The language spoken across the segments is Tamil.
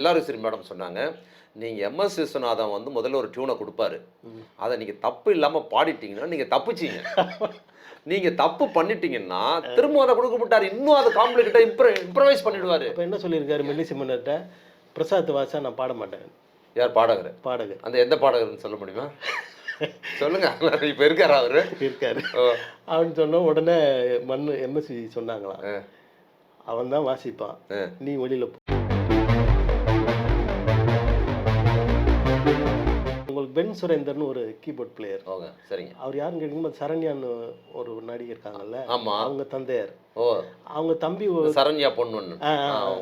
எல்லாரும் சரி மேடம் சொன்னாங்க. நீங்கள் எம்எஸ் விஸ்வநாதன் வந்து முதல்ல ஒரு டியூனை கொடுப்பாரு. அதை நீங்கள் தப்பு இல்லாமல் பாடிட்டீங்கன்னா நீங்கள் தப்புச்சீங்க. நீங்கள் தப்பு பண்ணிட்டீங்கன்னா திரும்ப அதை கொடுக்க மாட்டார். இன்னும் அதை காம்ப்ளிகேட்டாக இம்ப்ர இம்ப்ரவைஸ் பண்ணிடுவார். அப்போ என்ன சொல்லியிருக்காரு மெல்லி சிம்மன்கிட்ட? பிரசாத் வாசா நான் பாட மாட்டேன். யார்? பாடகர். பாடகர். அந்த எந்த பாடகர்னு சொல்ல முடியுமா? சொல்லுங்க. இப்போ இருக்காரா அவரு? இருக்காரு. அவன் சொன்ன உடனே மண் எம்எஸ்சி சொன்னாங்களாம். அவன் தான் வாசிப்பான். நீ வெளியில பென் சுரேந்தர்னு ஒரு கீபோர்ட் பிளேயர் ஓகே சரிங்க. அவர் யாருன்னு கேட்டீங்கன்னா சரண்யான்னு ஒரு நடிகை இருக்காங்கல்ல ஆமா. அவங்க தந்தையார். ஓ. அவங்க தம்பி சரண்யா பொண்ணு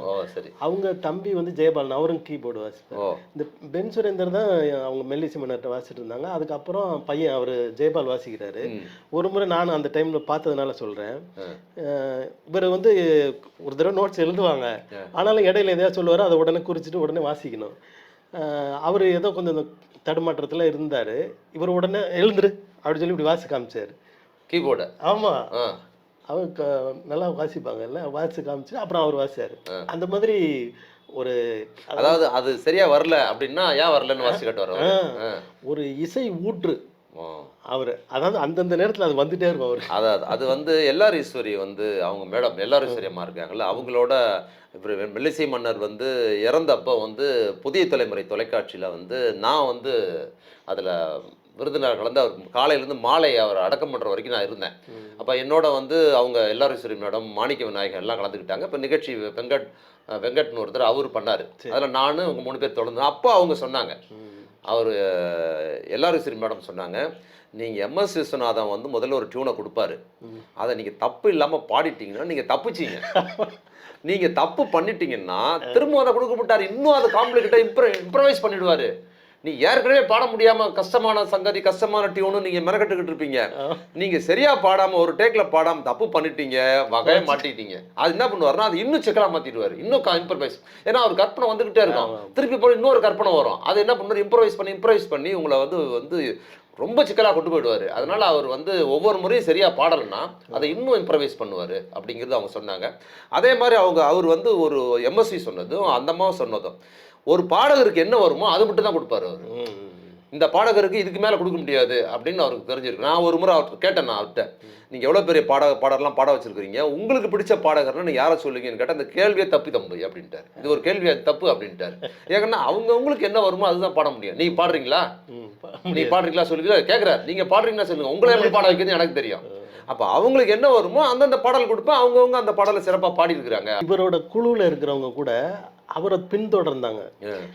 ஓ சரி. அவங்க தம்பி வந்து ஜெயபாலன் அவரும் கீபோர்டு வாசிப்பார். இந்த பென் சுரேந்தர் தான் அவங்க மெல்லிசி மன்னர்கிட்ட வாசிட்டு இருந்தாங்க. அதுக்கப்புறம் பையன் அவர் ஜெயபால் வாசிக்கிறாரு. ஒரு முறை நான் அந்த டைம்ல பார்த்ததுனால சொல்றேன். இவர் வந்து ஒரு தடவை நோட்ஸ் எழுதுவாங்க. ஆனாலும் இடையில எதையாவது சொல்லுவார் அதை உடனே குறிச்சிட்டு உடனே வாசிக்கணும். அவர் ஏதோ கொஞ்சம் தடுமாற்றத்தில் இருந்தார். இவர் உடனே எழுந்துரு அப்படின்னு சொல்லி இப்படி வாசி காமிச்சார். கீபோர்டு? ஆமாம் அவர் நல்லா வாசிப்பாங்கல்ல வாசி காமிச்சு அப்புறம் அவர் வாசிச்சார். ஆ. அந்த மாதிரி ஒரு அதாவது அது சரியா வரல அப்படின்னா ஏன் வரலன்னு வாசி கட்டு ஒரு இசை ஊற்று அவர் அதாவது அந்தந்த நேரத்தில் அது வந்துட்டே இருக்கும் அவர். அதாவது அது வந்து எல்லார் ஈஸ்வரி வந்து அவங்க மேடம் எல்லார் ஈஸ்வரி அம்மா இருக்காங்கல்ல அவங்களோட இவர் மெல்லிசை மன்னர் வந்து இறந்தப்போ வந்து புதிய தலைமுறை தொலைக்காட்சியில் வந்து நான் வந்து அதில் விருதுநகர் கலந்து அவர் காலையிலேருந்து மாலை அவர் அடக்கம் பண்ணுற வரைக்கும் நான் இருந்தேன். அப்போ என்னோட வந்து அவங்க எல்லாரீஸ்வரி மேடம் மாணிக்க விநாயகர் எல்லாம் கலந்துக்கிட்டாங்க. இப்போ நிகழ்ச்சி வெங்கட் வெங்கட்னு ஒருத்தர் அவர் பண்ணார். அதில் நான் உங்க மூணு பேர் தொடர்ந்து அப்போ அவங்க சொன்னாங்க. அவர் எல்லாரீஸ்வரி மேடம் சொன்னாங்க நீங்கள் எம்எஸ் விஸ்வநாதன் வந்து முதல்ல ஒரு டியூனை கொடுப்பாரு. அதை நீங்கள் தப்பு இல்லாமல் பாடிட்டீங்கன்னா நீங்கள் தப்புச்சீங்க. நீங்கள் தப்பு பண்ணிட்டீங்கன்னா திரும்ப அதை கொடுக்க மாட்டார். இன்னும் அதை காம்ப்ளிகேட்டாக இம்ப்ர இம்ப்ரவைஸ் பண்ணிடுவார். நீ ஏற்கனவே பாட முடியாம கஷ்டமான சங்கதி கஷ்டமான டியூனு நீங்க மெனக்கட்டுக்கிட்டு இருப்பீங்க. நீங்க சரியா பாடாம ஒரு டேக்ல பாடாம தப்பு பண்ணிட்டீங்க வகைய மாட்டிட்டீங்க. அது என்ன பண்ணுவாருன்னா அது இன்னும் சிக்கலா மாத்திடுவாரு இன்னும் இம்ப்ரவைஸ் ஏன்னா அவர் கற்பனை வந்துகிட்டே இருக்கும். திருப்பி போய் இன்னொரு கற்பனை வரும். அது என்ன பண்ணுவார்? இம்ப்ரவைஸ் பண்ணி இம்ப்ரவைஸ் பண்ணி உங்களை வந்து வந்து ரொம்ப சிக்கலாக கொண்டு போயிடுவார். அதனால அவர் வந்து ஒவ்வொரு முறையும் சரியாக பாடலைன்னா அதை இன்னும் இம்ப்ரவைஸ் பண்ணுவார் அப்படிங்கிறது அவங்க சொன்னாங்க. அதே மாதிரி அவங்க அவர் வந்து ஒரு எம்எஸ்சி சொன்னதும் அந்த அம்மாவும் சொன்னதும். ஒரு பாடகருக்கு என்ன வருமோ அது மட்டும் தான் கொடுப்பாரு அவர். இந்த பாடகருக்கு இதுக்கு மேலே கொடுக்க முடியாது அப்படின்னு அவருக்கு தெரிஞ்சிருக்கு. நான் ஒரு முறை அவர் கேட்டேன் நான் அவர்கிட்ட. நீங்கள் எவ்வளோ பெரிய பாட பாடகர்லாம் பாட வச்சிருக்கிறீங்க? உங்களுக்கு பிடிச்ச பாடகர்னா நீங்கள் யாரை சொல்லுவீங்கன்னு கேட்டால் அந்த கேள்வியே தப்பி தம்பு அப்படின்ட்டார். இது ஒரு கேள்வி அது தப்பு அப்படின்ட்டார். ஏன்னா அவங்க உங்களுக்கு என்ன வருமோ அதுதான் பாட முடியும். நீங்கள் பாடுறீங்களா? நீ பாடுறீங்களா சொல்லுவீங்களா கேட்குறாரு நீங்கள் பாடுறீங்களா சொல்லுங்க. உங்களை எப்படி பாட வைக்கிறது எனக்கு தெரியும். அப்போ அவங்களுக்கு என்ன வருமோ அந்தந்த பாடல் கொடுப்பேன். அவங்கவுங்க அந்த பாடலை சிறப்பாக பாடி இருக்கிறாங்க இவரோட குழுவில் இருக்கிறவங்க கூட அவரை பின்தொடர்ந்தாங்க.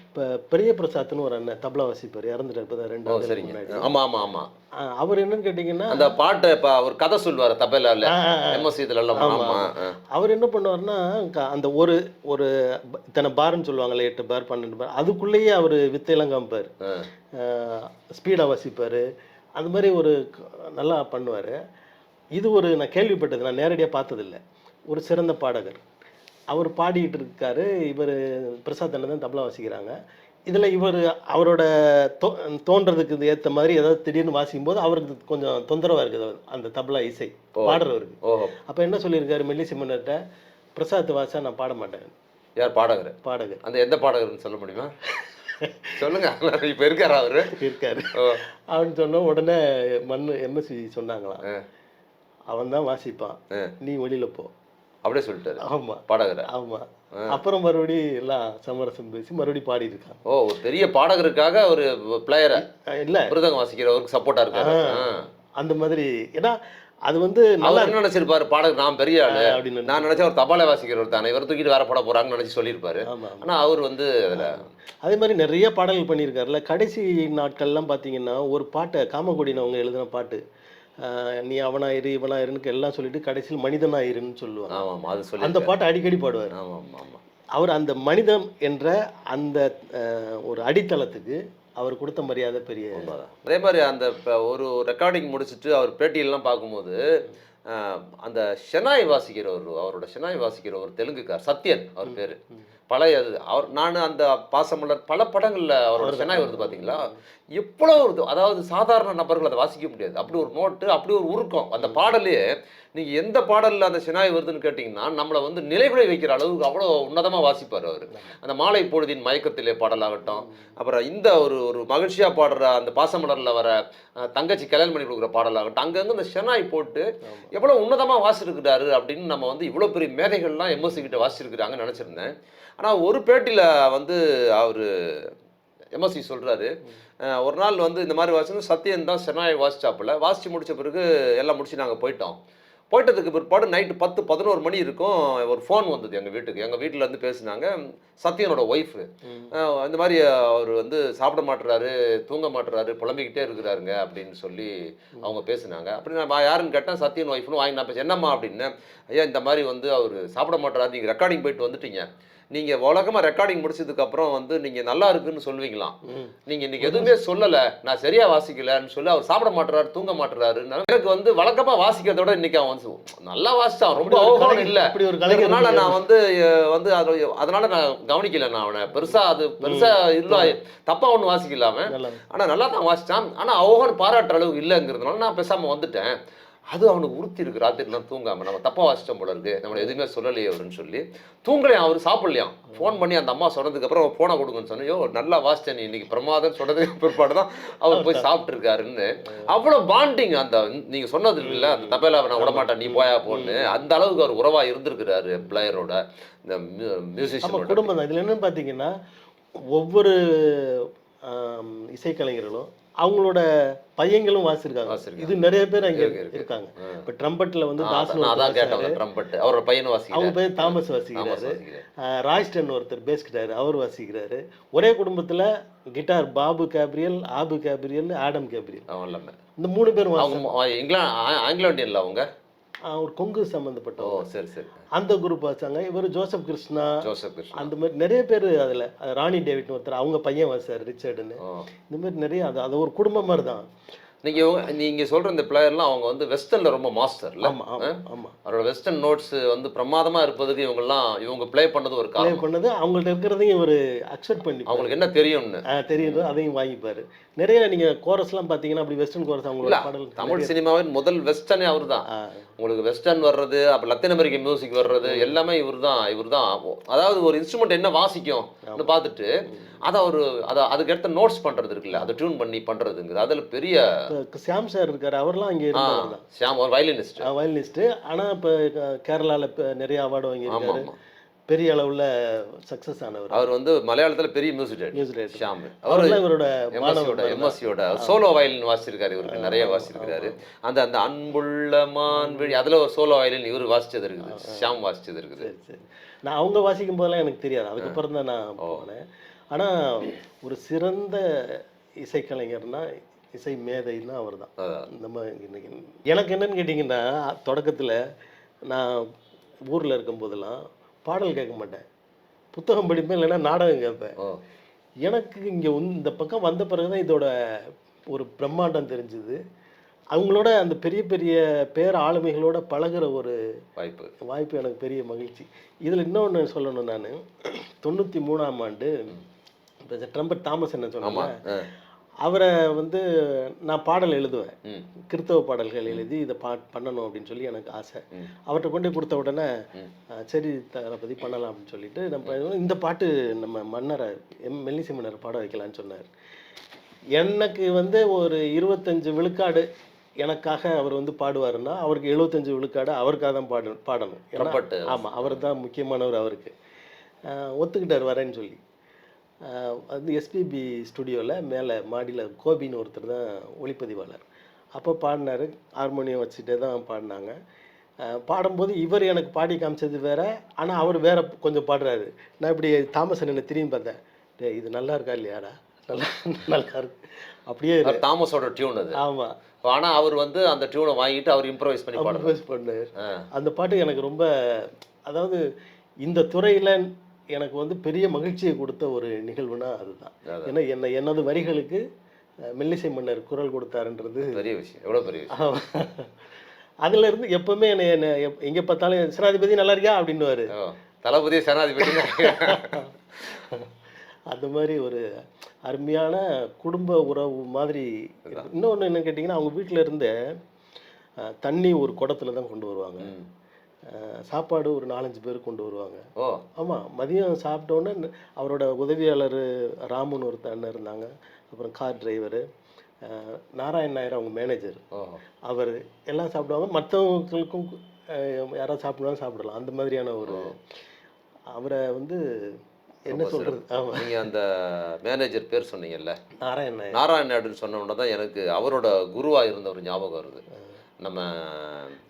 இப்போ பெரிய பிரசாத்னு ஒரு அண்ணன் தபலா வாசிப்பார். இறந்துட்டார் இப்போ ரெண்டு சரிங்க. ஆமாம் ஆமாம் ஆமாம் அவர் என்னன்னு கேட்டிங்கன்னா அந்த பாட்டை இப்போ அவர் கதை சொல்லுவார் தபேலாவில். எம்எஸ்சி இதுலலாம் ஆமா, ஆமாம் அவர் என்ன பண்ணுவார்னா அந்த ஒரு ஒரு இத்தனை பார்னு சொல்லுவாங்கல்ல எட்டு பார் பன்னெண்டு பார் அதுக்குள்ளேயே அவர் வித்தையெல்லாம் காமிப்பார். ஸ்பீடாக வாசிப்பார். அந்த மாதிரி ஒரு நல்லா பண்ணுவார். இது ஒரு நான் கேள்விப்பட்டது நான் நேரடியாக பார்த்ததில்ல. ஒரு சிறந்த பாடகர். அவர் பாடிட்டு இருக்காரு. இவர் பிரசாத் அண்ணன் தான் தபலா வாசிக்கிறாங்க. இதில் இவர் அவரோட தோ தோன்றதுக்கு ஏற்ற மாதிரி ஏதாவது திடீர்னு வாசிக்கும் போது அவருக்கு கொஞ்சம் தொந்தரவாக இருக்குது அந்த தபலா இசை பாடுறவருக்கு. அப்போ என்ன சொல்லியிருக்காரு மெல்லிசி மன்னர்கிட்ட பிரசாத் வாசா நான் பாட மாட்டேன். யார்? பாடகர்? பாடகர். அந்த எந்த பாடகர்னு சொல்ல முடியுமா? சொல்லுங்க. இப்போ இருக்காரா அவரு? இருக்காரு. அப்படின்னு சொன்ன உடனே மண் எம்எஸ்சி சொன்னாங்களாம். அவன் தான் வாசிப்பான். நீ வெளியில போ. அப்படியே சொல்லிட்டாரு. ஆமா. பாடகரை. ஆமா. அப்புறம் மறுபடியும் எல்லாம் சமரசம் பேசி மறுபடியும் பாடி இருக்கான் ஓ ஒரு பெரிய பாடகருக்காக ஒரு பிளேயரை இல்ல. மிருதங்கம் வாசிக்கிறவருக்கு சப்போர்ட்டா இருக்காரு. அந்த மாதிரி ஏன்னா அது வந்து நல்லா என்ன நினைச்சிருப்பாரு? பாடகர் நான் பெரிய ஆளு. அப்படின்னு நான் நினைச்சா ஒரு தபாலை வாசிக்கிறவர் தானே இவர் தூக்கிட்டு வேற பாட போறாங்கன்னு நினைச்சு சொல்லியிருப்பாரு. ஆனா அவர் வந்து அதுல அதே மாதிரி நிறைய பாடல்கள் பண்ணியிருக்காருல்ல. கடைசி நாட்கள்லாம் பார்த்தீங்கன்னா ஒரு பாட்டை காமகோடின்னு அவங்க எழுதின பாட்டு. நீ அவனா இரு இவனா இருன்னு எல்லாம் சொல்லிட்டு கடைசியில் மனிதனா இருன்னு சொல்லுவாங்க. ஆமா ஆமா அது சொல்லி அந்த பாட்டை அடிக்கடி பாடுவார். ஆமா ஆமா ஆமா அவர் அந்த மனிதம் என்ற அந்த ஒரு அடித்தளத்துக்கு அவர் கொடுத்த மரியாதை பெரிய. அதே மாதிரி அந்த ஒரு ரெக்கார்டிங் முடிச்சுட்டு அவர் பேட்டியெல்லாம் பார்க்கும்போது அந்த ஷெனாய் வாசிக்கிறவர் அவரோட ஷெனாய் வாசிக்கிற ஒரு தெலுங்குக்கார் சத்யன் அவர் பேரு. பழைய அது அவர் நான் அந்த பாசமலர் பல படங்கள்ல அவரோட ஷெனாய் வருது பாத்தீங்களா? எவ்வளோ ஒரு அதாவது சாதாரண நபர்கள் அதை வாசிக்க முடியாது. அப்படி ஒரு நோட்டு அப்படி ஒரு உருக்கம். அந்த பாடலே நீங்க எந்த பாடல்ல அந்த சினாய் வருதுன்னு கேட்டிங்கன்னா நம்மளை வந்து நிலைகுலை வைக்கிற அளவுக்கு அவ்வளோ உன்னதமா வாசிப்பார் அவர். அந்த மாலை பொழுதின் மயக்கத்திலே பாடலாகட்டும் அப்புறம் இந்த ஒரு ஒரு மகிழ்ச்சியா பாடுற அந்த பாசமலர்ல வர தங்கச்சி கல்யாணம் பண்ணி கொடுக்குற பாடலாகட்டும் அங்கங்க இந்த ஷெனாய் போட்டு எவ்வளோ உன்னதமா வாசிச்சிருக்கிறாரு அப்படின்னு நம்ம வந்து இவ்வளோ பெரிய மேதைகள்லாம் எம்எஸ்சி கிட்ட வாசிச்சிருக்கிறாங்கன்னு நினச்சிருந்தேன். ஆனால் ஒரு பேட்டியில் வந்து அவர் எம்எஸ்சி சொல்கிறாரு ஒரு நாள் வந்து இந்த மாதிரி வாசிச்சு சத்யன் தான் சென்னாய் வாசிச்சாப்புல. வாசித்து முடிச்ச பிறகு எல்லாம் முடிச்சு நாங்கள் போயிட்டோம். போயிட்டதுக்கு பிற்பாடு நைட்டு பத்து பதினோரு மணி இருக்கும் ஒரு ஃபோன் வந்தது எங்கள் வீட்டுக்கு. எங்கள் வீட்டில் இருந்து பேசினாங்க சத்யனோட ஒய்ஃபு இந்த மாதிரி அவர் வந்து சாப்பிட மாட்டுறாரு தூங்க மாட்டுறாரு புலம்பிக்கிட்டே இருக்கிறாருங்க அப்படின்னு சொல்லி அவங்க பேசுனாங்க. அப்படி நான் யாருன்னு கேட்டேன் சத்யன் ஒய்ஃப்னு வாங்கி நான் பேச என்னம்மா அப்படின்னு ஐயா இந்த மாதிரி வந்து அவர் சாப்பிட மாட்டுறாரு நீங்கள் ரெக்கார்டிங் போயிட்டு வந்துட்டீங்க. நீங்கள் வழக்கமாக ரெக்கார்டிங் முடிச்சதுக்கப்புறம் வந்து நீங்கள் நல்லா இருக்குன்னு சொல்லுவீங்களாம் நீங்கள் இன்னைக்கு எதுவுமே சொல்லலை. நான் சரியா வாசிக்கலன்னு சொல்லி அவர் சாப்பிட மாட்டுறாரு தூங்க மாட்டுறாரு. எனக்கு வந்து வழக்கமாக வாசிக்கிறத விட இன்னைக்கு அவன் வந்து நல்லா வாசிச்சான். ரொம்ப கலைஞர், இல்லை. அதனால. நான் வந்து வந்து அது அதனால நான் கவனிக்கல நான் அவனை. பெருசா அது பெருசா இல்ல. தப்பா ஒண்ணு வாசிக்கலாம ஆனா நல்லா தான் வாசிச்சான். ஆனா அவன் பாராட்டுற அளவுக்கு இல்லைங்கிறதுனால நான் பேசாம வந்துட்டேன். அது அவனுக்கு உறுத்தி இருக்கு. ராத்திரி நான் தூங்காம நம்ம தப்பா வாசிச்சோம் போல இருக்கு. நம்ம எதுவுமே சொல்லலையே அவருன்னு சொல்லி தூங்கலையாம் அவர் சாப்பிடலையாம் ஃபோன் பண்ணி அந்த அம்மா சொன்னதுக்கு அப்புறம் போனை கொடுங்கன்னு சொன்னேன். யோ நல்லா வாசிச்சேன் நீ இன்னைக்கு பிரமாதம் சொன்னதுக்கு பிற்பாடு தான் அவர் போய் சாப்பிட்டுருக்காருன்னு. அவ்வளோ பாண்டிங் அந்த நீங்க சொன்னது இல்ல அந்த தபேலா நான் விடமாட்டேன் நீ போயா போன்னு. அந்த அளவுக்கு அவர் உறவா இருந்திருக்கிறாரு பிளேயரோட இந்த ஆமா மியூசிஷியனோட குடும்பம் தான். இதில் என்னன்னு பார்த்தீங்கன்னா ஒவ்வொரு இசைக்கலைஞர்களும் அவங்களோட பையங்களும் வாசிச்சிருக்காங்க. இது நிறைய பேர் அங்கே இருக்கு, இருக்கு. இருக்காங்க. இப்போ ட்ரம்பட்டில் வந்து தாசன் அவரோட பையனும் அவங்க வாசிக்கிறார் பேர் தாமஸ் வாசிக்கிறாரு. ராய்ஸ்டன் ஒருத்தர் பேஸ் கிட்டார் அவர் வாசிக்கிறாரு. ஒரே குடும்பத்தில் guitar Babu Gabriel Abu Gabriel Adam Gabriel. இந்த மூணு பேரும் வாசி அவங்க இங்கிலாந்து ஆங்கிலோ இந்தியன்ல அவங்க? ஒரு கொங்கு ஓ சம்மந்தப்பட்டவங்க சரி சரி. அந்த குரூப் வாசிச்சாங்க இவர் ஜோசப் கிருஷ்ணா ஜோசப் கிருஷ்ணன் அந்த மாதிரி நிறைய பேர் அதில் ராணி டேவிட்னு ஒருத்தர் அவங்க பையன் வாசார் ரிச்சர்டுன்னு. இந்த மாதிரி நிறைய அது அது ஒரு குடும்பம் மாதிரி தான் நீங்க இவங்க- நீங்க சொல்ற இந்த பிளேயர்லாம் அவங்க வந்து வெஸ்டர்ன்ல ரொம்ப மாஸ்டர்ல ஆமாம் ஆமாம் அவரோட வெஸ்டர்ன் நோட்ஸ் வந்து பிரமாதமா இருப்பதுக்கு இவங்கெல்லாம் இவங்க ப்ளே பண்ணது ஒரு காரணம். பண்ணது அவங்கள்ட்ட இருக்கிறதையும் இவர் அக்செப்ட் பண்ணி அவங்களுக்கு என்ன தெரியும்னு. தெரியுது அதையும் வாங்கிப்பாரு. நிறைய நீங்கள் கோரஸ்லாம் பார்த்தீங்கன்னா அப்படி வெஸ்டர்ன் கோரஸ் அவங்களோட இல்ல பாடல் தமிழ் சினிமாவின் முதல் வெஸ்டர்னே அவர் தான் உங்களுக்கு வெஸ்டர்ன் வர்றது அப்போ லத்தீன் அமெரிக்கன் மியூசிக் வர்றது எல்லாமே இவர் தான் இவர் தான் அதாவது ஒரு இன்ஸ்ட்ருமெண்ட் என்ன வாசிக்கும் பார்த்துட்டு அதை ஒரு அதை அதுக்கடுத்த நோட்ஸ் பண்றது இருக்குல்ல அதை டியூன் பண்ணி பண்றதுங்கிறது அதில் பெரிய சாம் சார் இருக்காரு. அவர்லாம் இங்கே ஆ, இருந்தவர் தான். ஷியாம் ஒரு வயலினிஸ்ட் வயலினிஸ்ட்டு ஆனால் இப்போ கேரளாவில் இப்போ நிறைய அவார்டு வாங்கியிருக்காரு. பெரிய அளவில் சக்ஸஸ் ஆனவர். அவர் வந்து மலையாளத்துல பெரிய மியூசிக் ரைட்டர் ஷியாம். அவர் இவரோட எம்எஸ்சியோட சோலோ வயலின் வாசிச்சிருக்காரு. இவருக்கு நிறைய வாசிச்சிருக்காரு. அந்த அந்த அன்புள்ள மான்வழி அதுல ஒரு சோலோ வயலின் இவர் வாசிச்சது இருக்குது. ஷியாம் வாசிச்சது இருக்குது. நான் அவங்க வாசிக்கும் போதெல்லாம் எனக்கு தெரியாது. அதுக்கப்புறம் தான் நான் போனேன். ஆனால் ஒரு சிறந்த இசைக்கலைஞர்னா இசை மேதைன்னா அவர் தான். நம்ம இன்னைக்கு எனக்கு என்னன்னு கேட்டிங்கன்னா தொடக்கத்தில் நான் ஊரில் இருக்கும்போதெல்லாம் பாடல் கேட்க மாட்டேன். புத்தகம் படிப்பேன் இல்லைன்னா நாடகம் கேட்பேன். எனக்கு இங்கே இந்த பக்கம் வந்த பிறகு தான் இதோட ஒரு பிரம்மாண்டம் தெரிஞ்சுது. அவங்களோட அந்த பெரிய பெரிய பேர் ஆளுமைகளோட பழகுற ஒரு வாய்ப்பு. வாய்ப்பு எனக்கு பெரிய மகிழ்ச்சி. இதில் இன்னொன்று சொல்லணும் நான். தொண்ணூற்றி மூணாம் ஆண்டு இப்போ ட்ரம்பட் தாமஸ் என்ன சொன்னாங்க. அவரை வந்து நான் பாடல் எழுதுவேன். கிறித்தவ பாடல்கள் எழுதி இதை பா பண்ணணும் அப்படின்னு சொல்லி எனக்கு ஆசை. அவர்கிட்ட கொண்டு கொடுத்த உடனே சரி தளபதி பண்ணலாம் அப்படின்னு சொல்லிட்டு நம்ம இந்த பாட்டு நம்ம மன்னரை எம் மெல்லிசை மன்னர் பாட வைக்கலான்னு சொன்னார். எனக்கு வந்து ஒரு இருபத்தஞ்சு விழுக்காடு எனக்காக அவர் வந்து பாடுவாருன்னா அவருக்கு எழுபத்தஞ்சு விழுக்காடு அவருக்காக தான் பாடு பாடணும். ஆமாம் அவர் தான் முக்கியமானவர் அவருக்கு. ஒத்துக்கிட்டார் வரேன்னு சொல்லி. வந்து எஸ்பிபி ஸ்டுடியோவில் மேலே மாடியில் கோபின்னு ஒருத்தர் தான் ஒளிப்பதிவாளர். அப்போ பாடினாரு. ஹார்மோனியம் வச்சுட்டே தான் பாடினாங்க. பாடும்போது இவர் எனக்கு பாடி காமிச்சது வேற ஆனால் அவர் வேற கொஞ்சம் பாடுறாரு. நான் இப்படி தாமஸ் என்ன திரும்பி பார்த்தேன். டேய் இது நல்லா இருக்கா இல்லையாடா? நல்லா நல்லா இருக்கு. அப்படியே தாமஸோட டியூன் அது. ஆமாம் ஆனா அவர் வந்து அந்த டியூனை வாங்கிட்டு அவர் இம்ப்ரவைஸ் பண்ணி கம்போஸ் பண்ணார். அந்த பாட்டு எனக்கு ரொம்ப அதாவது இந்த துறையில் எனக்கு வந்து பெரிய மகிழ்ச்சியை கொடுத்த ஒரு நிகழ்வுனா அதுதான். ஏன்னா என்ன எனது வரிகளுக்கு மெல்லிசை மன்னர் குரல் கொடுத்தாருன்றது. பெரிய விஷயம். எவ்வளவு பெரிய விஷயம். அதுல இருந்து எப்பவுமே என்னை என்ன எங்க பார்த்தாலும் சினாதிபதி நல்லா இருக்கியா? அப்படின்னுவாரு. தளபதி சேனாதிபதி. அந்த மாதிரி ஒரு அருமையான குடும்ப உறவு மாதிரி இன்னொன்று என்ன கேட்டிங்கன்னா அவங்க வீட்டில் இருந்த தண்ணி ஒரு குடத்துல தான் கொண்டு வருவாங்க. சாப்பாடு ஒரு நாலஞ்சு பேர் கொண்டு வருவாங்க. ஓ. ஆமாம் மதியம் சாப்பிட்டோன்னே அவரோட உதவியாளர் ராமுன்னு ஒரு அண்ணன் இருந்தாங்க. அப்புறம் கார் டிரைவரு நாராயண் நாயர் அவங்க மேனேஜர். அவர் எல்லாம் சாப்பிடுவாங்க. மற்றவங்களுக்கும் யாராவது சாப்பிடுவாங்க சாப்பிடலாம். அந்த மாதிரியான ஒரு அவரை வந்து என்ன சொல்கிறது ஆமாம் நீங்க அந்த மேனேஜர் பேர் சொன்னீங்கல்ல. நாராயண் நாராயண நாயுடுன்னு சொன்ன உடனே தான் எனக்கு அவரோட குருவா இருந்த ஒரு ஞாபகம் வருது. நம்ம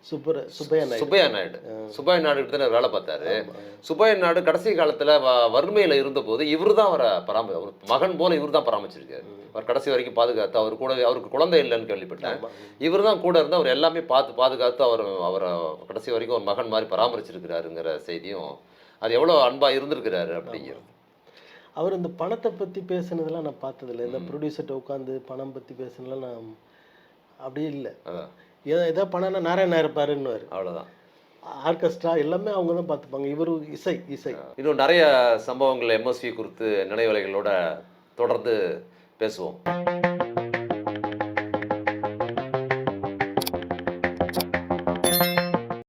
சுப்பர சுப்பையா சுப்பையா நாயுடு. சுப்பையா நாயுடு கிட்ட தான் வேலை பார்த்தாரு சுப்பையா நாயுடு கடைசி காலத்துல வறுமையில இருந்தபோது இவர் தான் அவரை பராமரி அவர் மகன் போல இவர் தான் பராமரிச்சிருக்காரு அவர் கடைசி வரைக்கும் பாதுகாத்து அவர் கூட அவருக்கு குழந்தை இல்லைன்னு கேள்விப்பட்டேன். இவர் தான் கூட இருந்து அவர் எல்லாமே பார்த்து பாதுகாத்து அவர் அவரை கடைசி வரைக்கும் ஒரு மகன் மாதிரி பராமரிச்சிருக்கிறாருங்கிற செய்தியும் அது எவ்வளோ அன்பா இருந்திருக்கிறாரு அப்படிங்கிறது. அவர் இந்த பணத்தை பற்றி பேசுனதெல்லாம் நான் பார்த்ததில்ல. இந்த ப்ரொடியூசர்கிட்ட உட்காந்து பணம் பற்றி பேசுனதெல்லாம் நான் அப்படியே இல்லை. ஏதோ ஏதோ பணம்னா நாராயண பாருன்னுவார் அவ்வளோதான் ஆர்கெஸ்ட்ரா எல்லாமே அவங்க தான் பார்த்துப்பாங்க. இவர் இசை இசை. இன்னும் நிறைய சம்பவங்கள் எம்எஸ்வி குறித்து நினைவலைகளோட தொடர்ந்து பேசுவோம்.